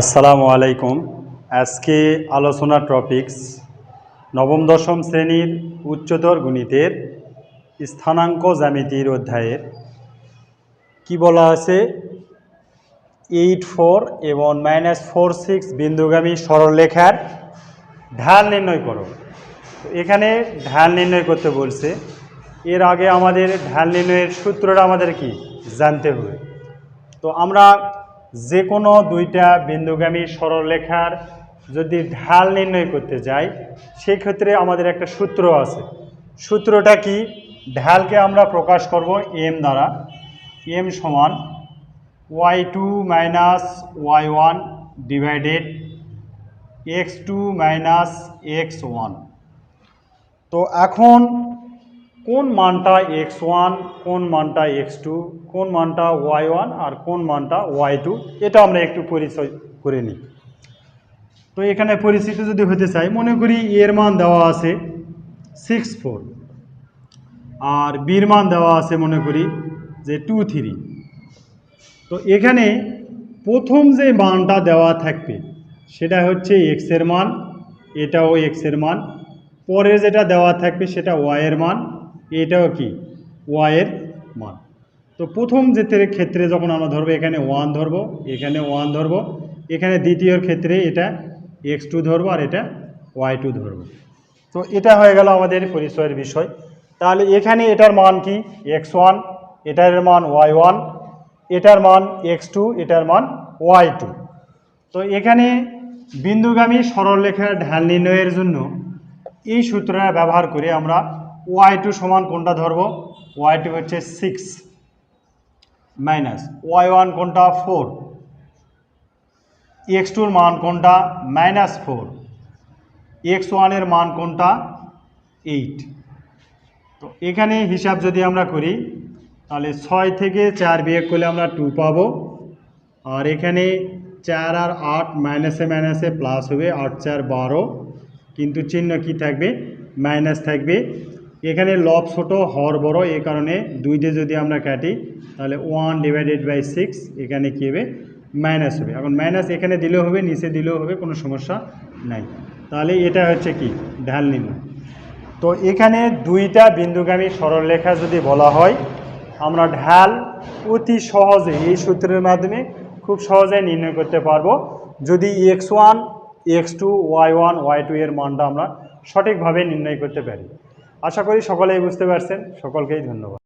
আসসালামু আলাইকুম। আজকে আলোচনা টপিকস নবম, দশম শ্রেণির উচ্চতর গণিতের স্থানাঙ্ক জ্যামিতির অধ্যায়ের কি বলা আছে এইট ফোর এবং মাইনাস ফোর সিক্স বিন্দুগামী সরলরেখার ঢাল নির্ণয় করো। এখানে ঢাল নির্ণয় করতে বলছে, এর আগে আমাদের ঢাল নির্ণয়ের সূত্রটা আমাদের কি? জানতে হবে। তো আমরা যে কোনো দুইটা বিন্দুগামী সরলরেখার যদি ঢাল নির্ণয় করতে যাই, সেক্ষেত্রে আমাদের একটা সূত্র আছে। সূত্রটা কি? ঢালকে আমরা প্রকাশ করব এম দ্বারা। এম সমান Y two minus Y one divided X two minus X one তো এখন কোন মানটা এক্স ওয়ান, কোন মানটা এক্স টু, কোন মানটা ওয়াই ওয়ান আর কোন মানটা ওয়াই টু, এটা আমরা একটু পরিচয় করে নিই। তো এখানে পরিচিত যদি হতে চাই, মনে করি এর মান দেওয়া আছে সিক্স ফোর। আর বির মান দেওয়া আছে মনে করি যে টু থ্রি। তো এখানে প্রথম যে মানটা দেওয়া থাকবে, সেটা হচ্ছে এক্সের মান, এটাও এক্সের মান। পরে যেটা দেওয়া থাকবে, সেটা ওয়াইয়ের মান। এটাও কি? ওয়াইয়ের মান। তো প্রথম যেতের ক্ষেত্রে যখন আমরা ধরবো, এখানে ওয়ান ধরবো, এখানে ওয়ান ধরবো, এখানে দ্বিতীয়র ক্ষেত্রে এটা এক্স টু ধরবো আর এটা ওয়াই টু ধরবো। তো এটা হয়ে গেল আমাদের পরিচয়ের বিষয়। তাহলে এখানে এটার মান কি? এক্স ওয়ান এটার মান ওয়াই ওয়ান এটার মান এক্স টু এটার মান ওয়াই টু তো এখানে বিন্দুগামী সরলরেখার ঢাল নির্ণয়ের জন্য এই সূত্রটা ব্যবহার করে আমরা ওয়াই টু সমান কোনটা ধরবো? ওয়াই টু হচ্ছে সিক্স মাইনাস ওয়াই ওয়ান কোনটা? ফোর এক্স টুর মান কোনটা? মাইনাস ফোর এক্স ওয়ানের মান কোনটা? এইট তো এখানে হিসাব যদি আমরা করি, তাহলে ছয় থেকে চার বিয়োগ করলে আমরা টু পাবো। আর এখানে চার আর আট মাইনাসে মাইনাসে প্লাস হবে, আট চার বারো। কিন্তু চিহ্ন কি থাকবে? মাইনাস থাকবে। এখানে লব ছোট, হর বড় এই কারণে দুই দিয়ে যদি আমরা কাটি, তাহলে ওয়ান ডিভাইডেড বাই সিক্স এখানে কী হবে? মাইনাস হবে। এখন মাইনাস এখানে দিলেও হবে, নিচে দিলেও হবে, কোনো সমস্যা নাই। তাহলে এটা হচ্ছে কি? ঢাল নির্ণয়। তো এখানে দুইটা বিন্দুগামী সরলরেখা যদি বলা হয়, আমরা ঢাল অতি সহজে এই সূত্রের মাধ্যমে খুব সহজে নির্ণয় করতে পারব। যদি X one X two Y one Y two এর মানটা আমরা সঠিকভাবে নির্ণয় করতে পারি। আশা করি সকলেই বুঝতে পারছেন। সকলকেই ধন্যবাদ।